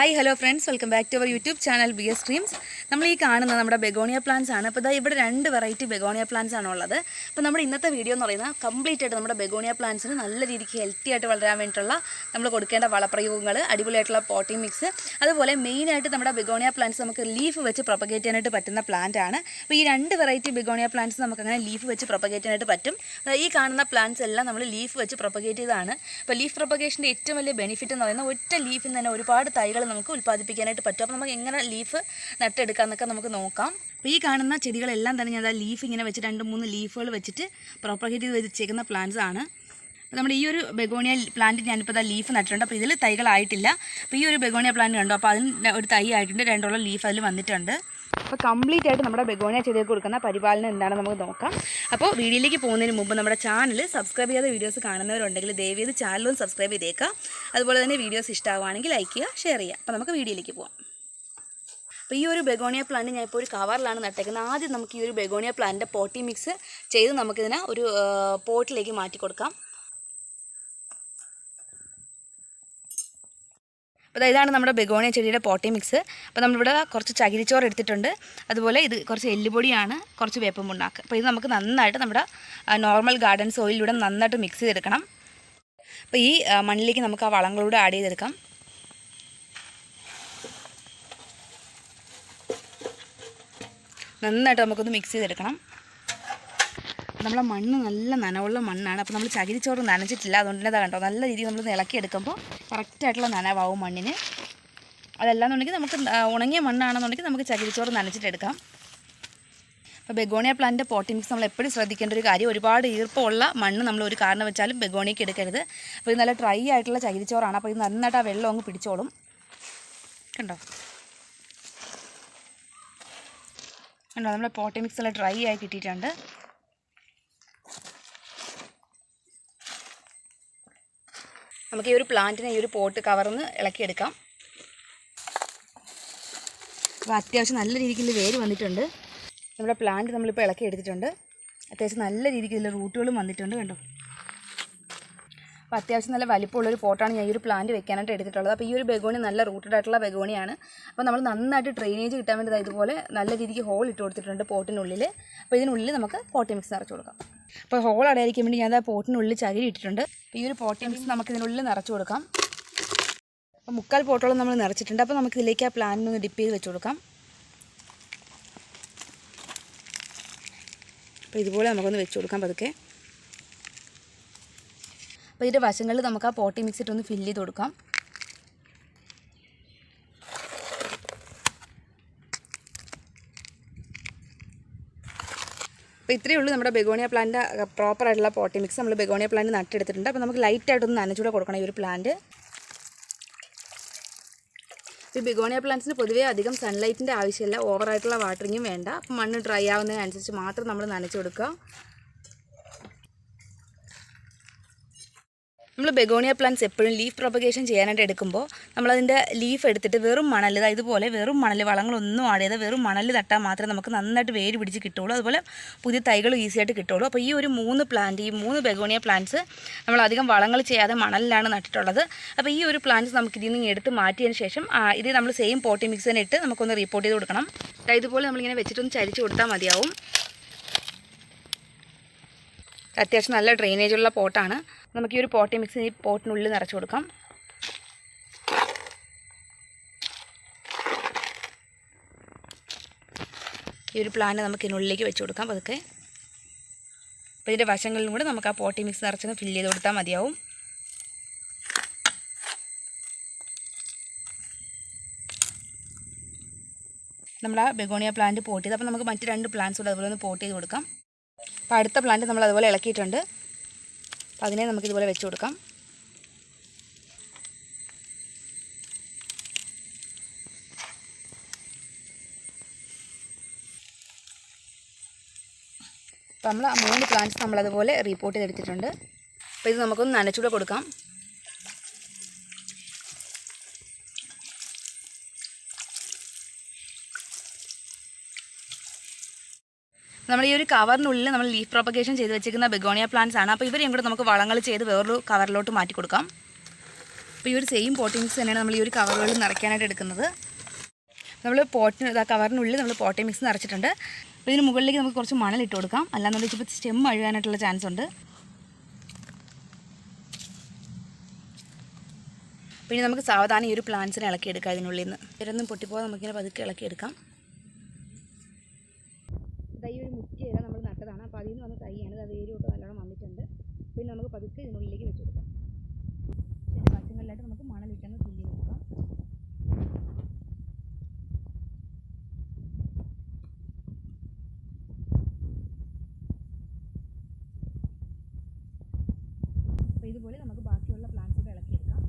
Hi hello friends welcome back to our YouTube channel B S streams നമ്മൾ ഈ കാണുന്ന നമ്മുടെ ബെഗോണിയ പ്ലാന്റ്സ് ആണ്. അപ്പോൾ ഇതാ ഇവിടെ രണ്ട് വെറൈറ്റി ബെഗോണിയ പ്ലാന്റ്സ് ആണ് ഉള്ളത്. അപ്പോൾ നമ്മുടെ ഇന്നത്തെ വീഡിയോ എന്ന് പറയുന്നത് കംപ്ലീറ്റ് ആയിട്ട് നമ്മുടെ ബെഗോണിയ പ്ലാന്റ്സിന് നല്ല രീതിക്ക് ഹെൽത്തി ആയിട്ട് വളരാൻ വേണ്ടിയിട്ടുള്ള നമ്മൾ കൊടുക്കേണ്ട വളപ്രയോഗങ്ങൾ അടിപൊളിയായിട്ടുള്ള പോട്ടിംഗ് മിക്സ് അതുപോലെ മെയിനായിട്ട് നമ്മുടെ ബെഗോണിയ പ്ലാന്റ്സ് നമുക്ക് ലീഫ് വെച്ച് പ്രൊപ്പഗേറ്റ് ചെയ്യാനായിട്ട് പറ്റുന്ന പ്ലാന്റ് ആണ്. അപ്പോൾ ഈ രണ്ട് വെറൈറ്റി ബെഗോണിയ പ്ലാന്റ്സ് നമുക്ക് അങ്ങനെ ലീഫ് വെച്ച് പ്രൊപ്പഗേറ്റ് ചെയ്യാനായിട്ട് പറ്റും. ഈ കാണുന്ന പ്ലാന്റ്സ് എല്ലാം നമ്മൾ ലീഫ് വെച്ച് പ്രൊപ്പഗേറ്റ് ചെയ്തതാണ്. അപ്പോൾ ലീഫ് പ്രൊപ്പഗേഷന്റെ ഏറ്റവും വലിയ ബെനിഫിറ്റ് എന്ന് പറയുന്നത് ഒറ്റ ലീഫിൽ തന്നെ ഒരുപാട് തൈകൾ നമുക്ക് ഉൽപ്പാദിപ്പിക്കാനായിട്ട് പറ്റും. അപ്പോൾ നമുക്ക് എങ്ങനെ ലീഫ് നട്ടെടുക്കാമെന്നൊക്കെ നമുക്ക് നോക്കാം. അപ്പോൾ ഈ കാണുന്ന ചെടികളെല്ലാം തന്നെ ഞാൻ ലീഫ് ഇങ്ങനെ വെച്ച് രണ്ട് മൂന്ന് ലീഫുകൾ വെച്ചിട്ട് പ്രൊപ്പഗേറ്റ് ചെയ്ത് വെച്ചേക്കുന്ന പ്ലാന്റ്സ് ആണ്. അപ്പോൾ നമ്മുടെ ഈ ഒരു ബെഗോണിയ പ്ലാന്റ് ഞാനിപ്പോൾ ഇതാ ലീഫ് നട്ടിട്ടുണ്ട്. അപ്പോൾ ഇതിൽ തൈകളായിട്ടില്ല അപ്പോൾ ഈ ഒരു ബെഗോണിയ പ്ലാന്റ് കണ്ടു? അപ്പോൾ അതിന് ഒരു തൈ ആയിട്ടുണ്ട്. രണ്ടോളം ലീഫ് അതിൽ വന്നിട്ടുണ്ട്. അപ്പോൾ കംപ്ലീറ്റ് ആയിട്ട് നമ്മുടെ ബെഗോണിയ ചെടികൾക്ക് കൊടുക്കുന്ന പരിപാലനം എന്താണെന്ന് നമുക്ക് നോക്കാം. അപ്പോൾ വീഡിയോയിലേക്ക് പോകുന്നതിന് മുമ്പ് നമ്മുടെ ചാനൽ സബ്സ്ക്രൈബ് ചെയ്യാത്ത വീഡിയോസ് കാണുന്നവരുണ്ടെങ്കിൽ ദയവ് ചെയ്ത് ചാനലും സബ്സ്ക്രൈബ് ചെയ്തേക്കാം. അതുപോലെ തന്നെ വീഡിയോസ് ഇഷ്ടമാവുകയാണെങ്കിൽ ലൈക്ക് ചെയ്യുക ഷെയർ ചെയ്യുക. അപ്പോൾ നമുക്ക് വീഡിയോയിലേക്ക് പോകാം അപ്പോൾ ഈ ഒരു ബെഗോണിയ പ്ലാന്റ് ഞാൻ ഇപ്പോൾ ഒരു കവറിലാണ് നട്ടേക്കുന്നത്. ആദ്യം നമുക്ക് ഈ ഒരു ബെഗോണിയ പ്ലാന്റിന്റെ പോട്ടി മിക്സ് ചെയ്ത് നമുക്കിതിനെ ഒരു പോട്ടിലേക്ക് മാറ്റി കൊടുക്കാം. അപ്പോൾ ഇതാണ് നമ്മുടെ ബെഗോണിയ ചെടിയുടെ പോട്ടി മിക്സ് അപ്പോൾ നമ്മളിവിടെ കുറച്ച് ചകിരിച്ചോറ് എടുത്തിട്ടുണ്ട്. അതുപോലെ ഇത് കുറച്ച് എല്ലുപൊടിയാണ് കുറച്ച് വേപ്പം പുണ്ണാക്ക് അപ്പോൾ ഇത് നമുക്ക് നന്നായിട്ട് നമ്മുടെ നോർമൽ ഗാർഡൻ സോയിലൂടെ നന്നായിട്ട് മിക്സ് ചെയ്തെടുക്കണം. അപ്പോൾ ഈ മണ്ണിലേക്ക് നമുക്ക് ആ വളങ്ങളൂടെ ആഡ് ചെയ്തെടുക്കാം. നന്നായിട്ട് നമുക്കൊന്ന് മിക്സ് ചെയ്തെടുക്കണം. നമ്മളെ മണ്ണ് നല്ല നനവുള്ള മണ്ണാണ്. അപ്പോൾ നമ്മൾ ചകിരിച്ചോറ് നനച്ചിട്ടില്ല. അതുകൊണ്ട് തന്നെ കണ്ടോ നല്ല രീതിയിൽ നമ്മൾ ഇളക്കിയെടുക്കുമ്പോൾ കറക്റ്റായിട്ടുള്ള നനവാവും മണ്ണിന്. അതല്ലാന്നുണ്ടെങ്കിൽ നമുക്ക് ഉണങ്ങിയ മണ്ണാണെന്നുണ്ടെങ്കിൽ നമുക്ക് ചകിരിച്ചോറ് നനച്ചിട്ടെടുക്കാം അപ്പോൾ ബെഗോണിയ പ്ലാന്റിന്റെ പോട്ടി മിക്സ് നമ്മൾ എപ്പോഴും ശ്രദ്ധിക്കേണ്ട ഒരു കാര്യം ഒരുപാട് ഈർപ്പമുള്ള മണ്ണ് നമ്മൾ ഒരു കാരണം വെച്ചാലും ബെഗോണിയക്ക് എടുക്കരുത്. അപ്പോൾ ഇത് നല്ല ഡ്രൈ ആയിട്ടുള്ള ചകിരിച്ചോറാണ്. അപ്പോൾ ഇത് നന്നായിട്ട് ആ വെള്ളം അങ്ങ് പിടിച്ചോളും. കണ്ടോ? കണ്ടോ നമ്മുടെ പോട്ടി മിക്സ് എല്ലാം ഡ്രൈ ആയി കിട്ടിയിട്ടുണ്ട്. നമുക്ക് ഈ ഒരു പ്ലാന്റിനെ ഈ ഒരു പോട്ട് കവർന്ന് ഇളക്കിയെടുക്കാം. അപ്പോൾ അത്യാവശ്യം നല്ല രീതിക്കുള്ള വേര് വന്നിട്ടുണ്ട്. നമ്മുടെ പ്ലാന്റ് നമ്മളിപ്പോൾ ഇളക്കി എടുത്തിട്ടുണ്ട് അത്യാവശ്യം നല്ല രീതിക്ക് ഇതിൽ റൂട്ടുകളും വന്നിട്ടുണ്ട് കണ്ടോ. അപ്പോൾ അത്യാവശ്യം നല്ല വലിപ്പമുള്ളൊരു പോട്ടാണ് ഞാൻ ഈ ഒരു പ്ലാന്റ് വെക്കാനായിട്ട് എടുത്തിട്ടുള്ളത്. അപ്പോൾ ഈ ഒരു ബെഗോണി നല്ല റൂട്ടഡ് ആയിട്ടുള്ള ബെഗോണിയാണ് അപ്പോൾ നമ്മൾ നന്നായിട്ട് ഡ്രെയിനേജ് കിട്ടാൻ വേണ്ടി ഇതുപോലെ നല്ല രീതിക്ക് ഹോൾ ഇട്ട് കൊടുത്തിട്ടുണ്ട് പോട്ടിനുള്ളിൽ അപ്പോൾ ഇതിനുള്ളിൽ നമുക്ക് പോട്ടി മിക്സ് നിറച്ച് കൊടുക്കാം. അപ്പോൾ ഹോൾ അടയായിരിക്കാൻ വേണ്ടി ഞാൻ ആ പോട്ടിനുള്ളിൽ ചകിരി ഇട്ടിട്ടുണ്ട്. അപ്പോൾ ഈ ഒരു പോട്ടി മിക്സ് നമുക്ക് ഇതിനുള്ളിൽ നിറച്ച് കൊടുക്കാം. അപ്പോൾ മുക്കാൽ പോട്ടോളം നമ്മൾ നിറച്ചിട്ടുണ്ട്. അപ്പോൾ നമുക്ക് ഇതിലേക്ക് ആ പ്ലാന്റിനൊന്ന് ഡിപ്പ് ചെയ്ത് വെച്ച് കൊടുക്കാം. അപ്പോൾ ഇതുപോലെ നമുക്കൊന്ന് വെച്ച് കൊടുക്കാം പതുക്കെ. അപ്പോൾ ഇതിന്റെ വശങ്ങളിൽ നമുക്ക് ആ പോട്ടി മിക്സ് ഇട്ടൊന്ന് ഫില്ല് ചെയ്ത് കൊടുക്കാം. അപ്പോൾ ഇത്രയേ ഉള്ളൂ നമ്മുടെ ബെഗോണിയ പ്ലാന്റ് പ്രോപ്പർ ആയിട്ടുള്ള പോട്ടി മിക്സ് നമ്മൾ ബെഗോണിയ പ്ലാന്റ് നട്ടെടുത്തിട്ടുണ്ട്. അപ്പോൾ നമുക്ക് ലൈറ്റായിട്ടൊന്ന് നനച്ചുകൂടെ കൊടുക്കണം ഈ ഒരു പ്ലാന്റ് ഈ ബിഗോണിയ പ്ലാന്റ്സിന് പൊതുവേ അധികം സൺലൈറ്റിന്റെ ആവശ്യമില്ല. ഓവറായിട്ടുള്ള വാട്ടറിങ്ങും വേണ്ട. അപ്പം മണ്ണ് ഡ്രൈ ആവുന്നതിനനുസരിച്ച് മാത്രം നമ്മൾ നനച്ചു കൊടുക്കുക. നമ്മൾ ബെഗോണിയ പ്ലാന്റ്സ് എപ്പോഴും ലീഫ് പ്രൊപ്പഗേഷൻ ചെയ്യാനായിട്ട് എടുക്കുമ്പോൾ നമ്മളതിന്റെ ലീഫ് എടുത്തിട്ട് വെറും മണൽ ഇതുപോലെ വെറും മണൽ വളങ്ങളൊന്നും ആഡ് ചെയ്ത് വെറും മണൽ തട്ടാൽ മാത്രമേ നമുക്ക് നന്നായിട്ട് വേര് പിടിച്ച് കിട്ടുള്ളൂ അതുപോലെ പുതിയ തൈകൾ ഈസിയായിട്ട് കിട്ടുള്ളൂ അപ്പോൾ ഈ ഒരു മൂന്ന് പ്ലാന്റ് ഈ മൂന്ന് ബെഗോണിയ പ്ലാന്റ്സ് നമ്മൾ അധികം വളങ്ങൾ ചെയ്യാതെ മണലിലാണ് നട്ടിട്ടുള്ളത്. അപ്പോൾ ഈ ഒരു പ്ലാന്റ്സ് നമുക്ക് ഇതിൽ നിന്ന് എടുത്ത് മാറ്റിയതിന് ശേഷം ഇത് നമ്മൾ സെയിം പോട്ടി മിക്സ് ഇട്ട് നമുക്കൊന്ന് റിപ്പോർട്ട് ചെയ്ത് കൊടുക്കണം. അതായത് ഇതുപോലെ നമ്മളിങ്ങനെ വെച്ചിട്ടൊന്ന് ചരിച്ച് കൊടുത്താൽ മതിയാവും. അത്യാവശ്യം നല്ല ഡ്രെയിനേജ് ഉള്ള പോട്ടാണ്. നമുക്ക് ഈ ഒരു പോട്ടി മിക്സ് ഈ പോട്ടിനുള്ളിൽ നിറച്ച് കൊടുക്കാം. ഈ ഒരു പ്ലാന് നമുക്ക് ഇതിനുള്ളിലേക്ക് വെച്ച് കൊടുക്കാം പതുക്കെ. അപ്പോൾ ഇതിന്റെ വശങ്ങളിലും കൂടെ നമുക്ക് ആ പോട്ടി മിക്സ് നിറച്ചൊന്ന് ഫില്ല് ചെയ്ത് കൊടുത്താൽ മതിയാവും. നമ്മൾ ആ ബെഗോണിയ പ്ലാന്റ് പോട്ട് ചെയ്ത് അപ്പോൾ നമുക്ക് മറ്റ് രണ്ട് പ്ലാന്റ്സ് കൂടെ അതുപോലെ ഒന്ന് പോട്ട് ചെയ്ത് കൊടുക്കാം. അപ്പോൾ അടുത്ത പ്ലാന്റ് നമ്മൾ അതുപോലെ ഇളക്കിയിട്ടുണ്ട്. അപ്പോൾ അതിനെ നമുക്ക് ഇതുപോലെ വെച്ച് കൊടുക്കാം. അപ്പോൾ നമ്മൾ മൂന്ന് പ്ലാന്റ്സ് നമ്മളതുപോലെ റീപ്പോർട്ട് ചെയ്തെടുത്തിട്ടുണ്ട്. അപ്പോൾ ഇത് നമുക്കൊന്ന് നനച്ചുകൂടെ കൊടുക്കാം. നമ്മൾ ഈ ഒരു കവറിനുള്ളിൽ നമ്മൾ ലീഫ് പ്രൊപ്പഗേഷൻ ചെയ്ത് വെച്ചിരിക്കുന്ന ബെഗോണിയ പ്ലാന്റ്സ് ആണ്. അപ്പോൾ ഇവരെയും കൂടെ നമുക്ക് വളങ്ങൾ ചെയ്ത് വേറൊരു കവറിലോട്ട് മാറ്റി കൊടുക്കാം. അപ്പോൾ ഈ ഒരു സെയിം പോട്ടിങ്സ് തന്നെയാണ് നമ്മൾ ഈ ഒരു കവറുകളിൽ നിറയ്ക്കാനായിട്ട് എടുക്കുന്നത്. നമ്മൾ പോട്ടിന് കവറിനുള്ളിൽ നമ്മൾ പോട്ടി മിക്സ് നിറച്ചിട്ടുണ്ട്. അപ്പോൾ ഇതിന് മുകളിലേക്ക് നമുക്ക് കുറച്ച് മണൽ ഇട്ട് കൊടുക്കാം. അല്ലാന്നുണ്ടെങ്കിൽ ഇപ്പോൾ സ്റ്റെം അഴുകാനായിട്ടുള്ള ചാൻസ് ഉണ്ട്. പിന്നെ നമുക്ക് സാവധാനം ഈ ഒരു പ്ലാന്റ്സിനെ ഇളക്കിയെടുക്കാം ഇതിനുള്ളിൽ നിന്ന്. ഇവരൊന്നും പൊട്ടിപ്പോകാൻ നമുക്കിങ്ങനെ പതുക്കെ ഇളക്കിയെടുക്കാം എടുക്കാം. അപ്പോൾ അതിൽ നിന്ന് വന്ന തൈയാണ്. അത് വേരുമൊക്കെ നല്ലോണം വന്നിട്ടുണ്ട്. പിന്നെ നമുക്ക് പതുക്കെ ഇതിനുള്ളിലേക്ക് വെച്ച് കൊടുക്കാം. ഇതിന്റെ വശങ്ങളിലായിട്ട് നമുക്ക് മണലിട്ടങ്ങ് ഫില്ല് ചെയ്ത് കൊടുക്കാം. അപ്പോൾ ഇതുപോലെ നമുക്ക് ബാക്കിയുള്ള പ്ലാന്റ്സ് കൂടെ ഇളക്കിയെടുക്കാം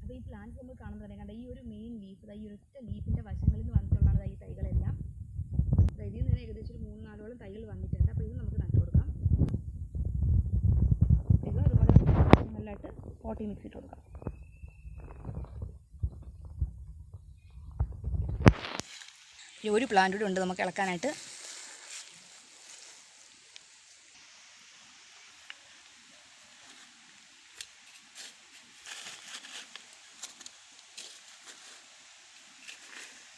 അപ്പോൾ ഈ കാണുമ്പോൾ തന്നെ. കണ്ട ഈ ഒരു മെയിൻ ലീഫ് ഈ ഒറ്റ ലീഫിന്റെ വശങ്ങളിൽ നിന്ന് വന്നിട്ടുള്ളതാണ് ഈ തൈകളെല്ലാം. ഇതിൽ നിന്ന് ഏകദേശം ഒരു മൂന്ന് നാലോളം തൈകൾ വന്നിട്ടുണ്ട്. അപ്പോൾ ഇത് നമുക്ക് നട്ടു കൊടുക്കാം. ഇത് ഒരുപാട് നല്ലതായിട്ട് പോട്ടി മിക്സ് ഇട്ട് കൊടുക്കാം. ഒരു പ്ലാന്റ് കൂടി ഉണ്ട് നമുക്ക് ഇളക്കാനായിട്ട്.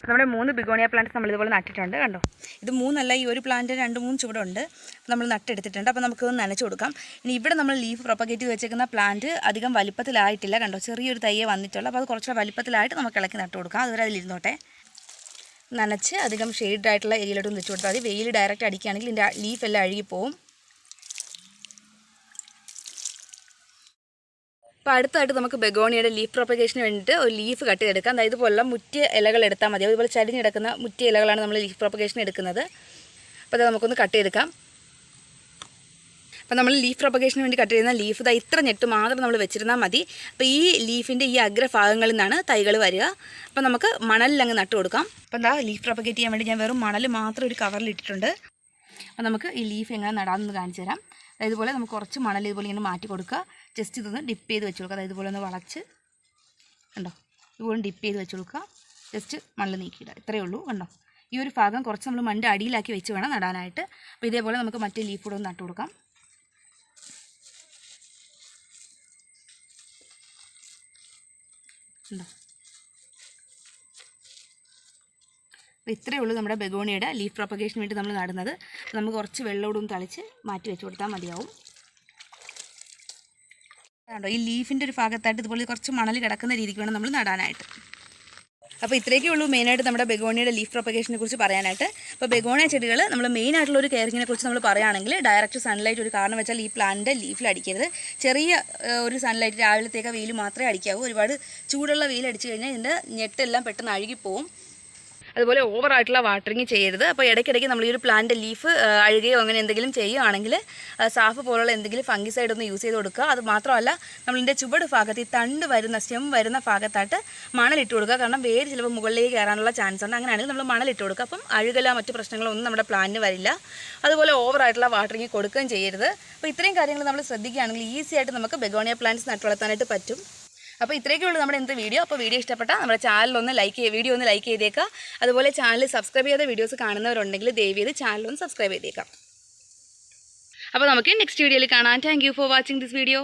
നമ്മുടെ മൂന്ന് ബിഗോണിയ പ്ലാന്റ്സ് നമ്മൾ ഇതുപോലെ നട്ടിട്ടുണ്ട് കണ്ടോ? ഇത് മൂന്നല്ല ഈ ഒരു പ്ലാന്റ് രണ്ട് മൂന്ന് ചുവടുണ്ട്. നമ്മൾ നട്ടെടുത്തിട്ടുണ്ട്. അപ്പോൾ നമുക്ക് നനച്ച് കൊടുക്കാം. ഇനി ഇവിടെ നമ്മൾ ലീഫ് പ്രൊപ്പഗേറ്റ് ചെയ്ത് വെച്ചേക്കുന്ന പ്ലാന്റ് അധികം വലിപ്പത്തിലായിട്ടില്ല കണ്ടോ? ചെറിയൊരു തയ്യേ വന്നിട്ടുള്ളൂ. അപ്പോൾ അത് കുറച്ചുകൂടെ വലിപ്പത്തിലായിട്ട് നമുക്ക് ഇളക്കി നട്ട് കൊടുക്കാം. അതുവരെ അതിലിരുന്നോട്ടെ. നനച്ച് അധികം ഷെയ്ഡ് ആയിട്ടുള്ള ഏരിയയിലോട്ടൊന്ന് വെച്ച് കൊടുത്താൽ മതി. വെയിൽ ഡയറക്റ്റ് അടിക്കുകയാണെങ്കിൽ ഇതിന്റെ ലീഫ് എല്ലാം അഴുകിപ്പോവും. അപ്പോൾ അടുത്തായിട്ട് നമുക്ക് ബെഗോണിയുടെ ലീഫ് പ്രൊപ്പഗേഷന് വേണ്ടിയിട്ട് ഒരു ലീഫ് കട്ട് ചെയ്തെടുക്കാം. അതായത് ഇതുപോലെ മുറ്റിയ ഇലകൾ എടുത്താൽ മതി. അതുപോലെ ചരിഞ്ഞ് കിടക്കുന്ന മുറ്റിയ ഇലകളാണ് നമ്മൾ ലീഫ് പ്രൊപ്പഗേഷൻ എടുക്കുന്നത്. അപ്പോൾ അത് നമുക്കൊന്ന് കട്ട് ചെയ്തെടുക്കാം. അപ്പോൾ നമ്മൾ ലീഫ് പ്രൊപ്പഗേഷന് വേണ്ടി കട്ട് ചെയ്യുന്ന ലീഫ് ഇതാ ഇത്ര ഞെട്ട് മാത്രം നമ്മൾ വെച്ചിരുന്നാൽ മതി. അപ്പോൾ ഈ ലീഫിന്റെ ഈ അഗ്രഭാഗങ്ങളിൽ നിന്നാണ് തൈകൾ വരിക. അപ്പോൾ നമുക്ക് മണലിൽ അങ്ങ് നട്ട് കൊടുക്കാം. അപ്പോൾ എന്താ ലീഫ് പ്രൊപ്പഗേറ്റ് ചെയ്യാൻ വേണ്ടി ഞാൻ വെറും മണൽ മാത്രം ഒരു കവറിൽ ഇട്ടിട്ടുണ്ട്. അപ്പോൾ നമുക്ക് ഈ ലീഫ് എങ്ങനെ നടാമെന്ന് കാണിച്ചു തരാം. ഇതുപോലെ നമുക്ക് കുറച്ച് മണൽ ഇതുപോലെ ഇങ്ങനെ മാറ്റി കൊടുക്കുക. ജസ്റ്റ് ഇതൊന്ന് ഡിപ്പ് ചെയ്ത് വെച്ച് കൊടുക്കുക. അതായത് ഇതുപോലെ ഒന്ന് വളച്ച്. കണ്ടോ? ഇതുപോലെ ഡിപ്പ് ചെയ്ത് വെച്ച് കൊടുക്കുക. ജസ്റ്റ് മണ്ണിൽ നീക്കിയിടുക. ഇത്രയേ ഉള്ളൂ. കണ്ടോ? ഈ ഒരു ഭാഗം കുറച്ച് നമ്മൾ മണ്ട് അടിയിലാക്കി വെച്ച് വേണം നടാനായിട്ട്. അപ്പോൾ ഇതേപോലെ നമുക്ക് മറ്റേ ലീഫ് കൂടെ ഒന്ന് നട്ട് കൊടുക്കാം. ഇത്രയേ ഉള്ളൂ നമ്മുടെ ബെഗോണിയുടെ ലീഫ് പ്രൊപ്പഗേഷന് വേണ്ടി നമ്മൾ നടുന്നത്. നമുക്ക് കുറച്ച് വെള്ളമോടും തളിച്ച് മാറ്റി വെച്ച് കൊടുത്താൽ മതിയാവും. കണ്ടോ? ഈ ലീഫിന്റെ ഒരു ഭാഗത്തായിട്ട് ഇതുപോലെ കുറച്ച് മണൽ കിടക്കുന്ന രീതിക്ക് വേണം നമ്മൾ നടാനായിട്ട്. അപ്പോൾ ഇത്രയൊക്കെ ഉള്ളൂ മെയിനായിട്ട് നമ്മുടെ ബെഗോണിയുടെ ലീഫ് പ്രൊപ്പഗേഷനെ കുറിച്ച് പറയാനായിട്ട്. അപ്പോൾ ബെഗോണിയ ചെടികൾ നമ്മൾ മെയിനായിട്ടുള്ള ഒരു കെയറിങ്ങിനെ കുറിച്ച് നമ്മൾ പറയുകയാണെങ്കിൽ ഡയറക്റ്റ് സൺലൈറ്റ് ഒരു കാരണം വെച്ചാൽ ഈ പ്ലാന്റിന്റെ ലീഫിൽ അടിക്കരുത്. ചെറിയ ഒരു സൺലൈറ്റ് രാവിലത്തേക്ക് വെയിൽ മാത്രമേ അടിക്കാവൂ. ഒരുപാട് ചൂടുള്ള വെയിൽ അടിച്ചു കഴിഞ്ഞാൽ ഇതിന്റെ ഞെട്ടെല്ലാം പെട്ടെന്ന് അഴുകിപ്പോവും. അതുപോലെ ഓവറായിട്ടുള്ള വാട്ടറിങ് ചെയ്യരുത്. അപ്പോൾ ഇടയ്ക്കിടയ്ക്ക് നമ്മൾ ഈ ഒരു പ്ലാന്റ് ലീഫ് അഴുകയോ അങ്ങനെ എന്തെങ്കിലും ചെയ്യുകയാണെങ്കിൽ സാഫ് പോലുള്ള എന്തെങ്കിലും ഫംഗിസൈഡ് ഒന്ന് യൂസ് ചെയ്ത് കൊടുക്കുക. അത് മാത്രമല്ല നമ്മളിന്റെ ചുവട് ഭാഗത്ത് ഈ തണ്ട് വരുന്ന സ്റ്റെം വരുന്ന ഭാഗത്തായിട്ട് മണലിട്ട് കൊടുക്കുക. കാരണം വേര് ചിലപ്പോൾ മുകളിലേക്ക് കയറാനുള്ള ചാൻസ് ഉണ്ട്. അങ്ങനെയാണെങ്കിൽ നമ്മൾ മണലിട്ട് കൊടുക്കുക. അപ്പം അഴുകല മറ്റു പ്രശ്നങ്ങളൊന്നും നമ്മുടെ പ്ലാന്റിന് വരില്ല. അതുപോലെ ഓവറായിട്ടുള്ള വാട്ടറിങ് കൊടുക്കുകയും ചെയ്യരുത്. അപ്പോൾ ഇത്രയും കാര്യങ്ങൾ നമ്മൾ ശ്രദ്ധിക്കുകയാണെങ്കിൽ ഈസി ആയിട്ട് നമുക്ക് ബെഗോണിയ പ്ലാന്റ്സ് നട്ടുവളർത്താനായിട്ട് പറ്റും. അപ്പോൾ ഇത്രയൊക്കെ ഉള്ളൂ നമ്മുടെ ഇന്നത്തെ വീഡിയോ. അപ്പോൾ വീഡിയോ ഇഷ്ടപ്പെട്ടാൽ നമ്മുടെ ചാനൽ ഒന്ന് ലൈക്ക് ചെയ്യുക വീഡിയോ ഒന്ന് ലൈക്ക് ചെയ്തേക്കുക അതുപോലെ ചാനൽ സബ്സ്ക്രൈബ് ചെയ്ത വീഡിയോസ് കാണുന്നവരുണ്ടെങ്കിൽ ദയവ് ചെയ്ത് ചാനൽ ഒന്ന് സബ്സ്ക്രൈബ് ചെയ്തേക്കാം. അപ്പോൾ നമുക്ക് നെക്സ്റ്റ് വീഡിയോയിൽ കാണാം. Thank for watching this video